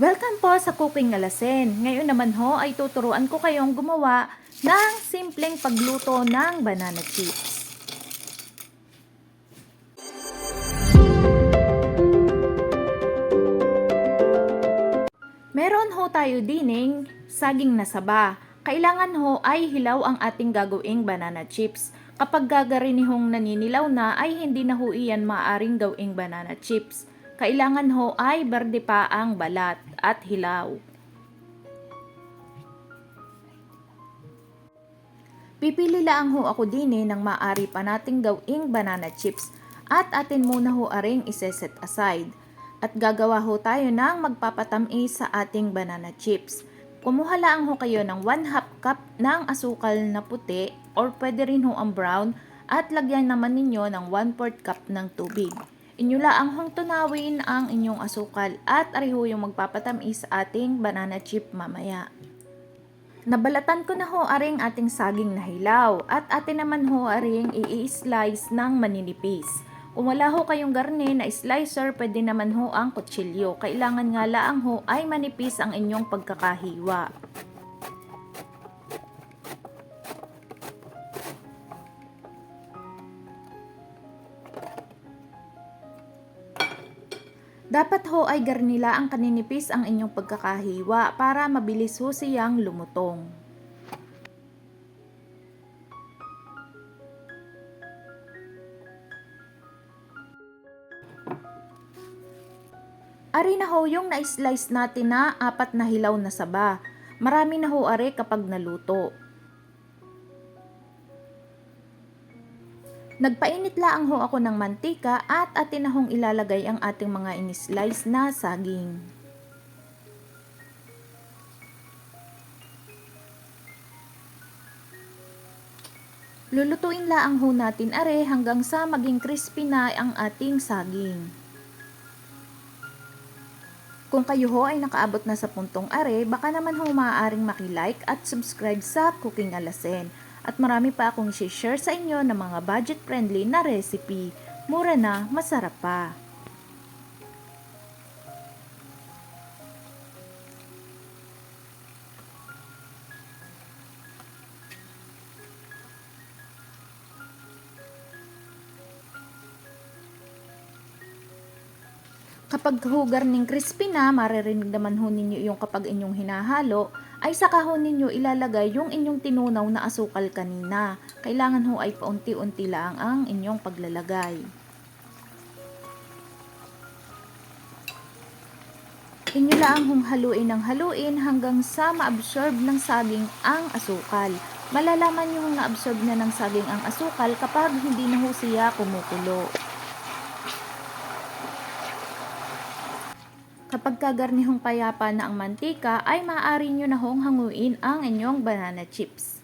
Welcome po sa Cooking Alasin. Ngayon naman ho ay tuturuan ko kayong gumawa ng simpleng pagluto ng banana chips. Meron ho tayo dining saging na saba. Kailangan ho ay hilaw ang ating gagawing banana chips. Kapag gagarinihong naninilaw na ay hindi na ho iyan maaaring gawing banana chips. Kailangan ho ay berde pa ang balat at hilaw. Pipili lang ho ako dini ng maaari pa nating gawing banana chips at atin muna ho aring iseset aside. At gagawa ho tayo ng magpapatamis sa ating banana chips. Kumuha lang ho kayo ng 1 half cup ng asukal na puti or pwede rin ho ang brown at lagyan naman ninyo ng 1 4 cup ng tubig. Inyo laang tunawin ang inyong asukal at ariho yung magpapatamis ating banana chip mamaya. Nabalatan ko na ho aring ating saging na hilaw at atin naman ho aring i-slice ng maninipis. Kung wala ho kayong garne na slicer, pwede naman ho ang kutsilyo. Kailangan nga laang ho ay manipis ang inyong pagkakahiwa. Dapat ho ay garnila ang kaninipis ang inyong pagkakahiwa para mabilis ho siyang lumutong. Ari na ho yung na-slice natin na apat na hilaw na saba. Marami na ho are kapag naluto. Nagpainit laang ho ako ng mantika at atin na hong ilalagay ang ating mga in-slice na saging. Lulutuin laang ho natin are hanggang sa maging crispy na ang ating saging. Kung kayo ho ay nakaabot na sa puntong are, baka naman ho maaaring makilike at subscribe sa Cooking Alasen. At marami pa akong share sa inyo ng mga budget-friendly na recipe. Mura na, masarap pa. Kapag hugar ng crispy na, maririnig naman ho ninyo yung kapag inyong hinahalo, ay saka ho ninyo ilalagay yung inyong tinunaw na asukal kanina. Kailangan ho ay paunti-unti lang ang inyong paglalagay. Inyo lang hong haluin ng haluin hanggang sa maabsorb ng saging ang asukal. Malalaman nyo na-absorb na ng saging ang asukal kapag hindi na ho siya kumukulo. Kapag kagarnihong payapa na ang mantika, ay maaari nyo na hong hanguin ang inyong banana chips.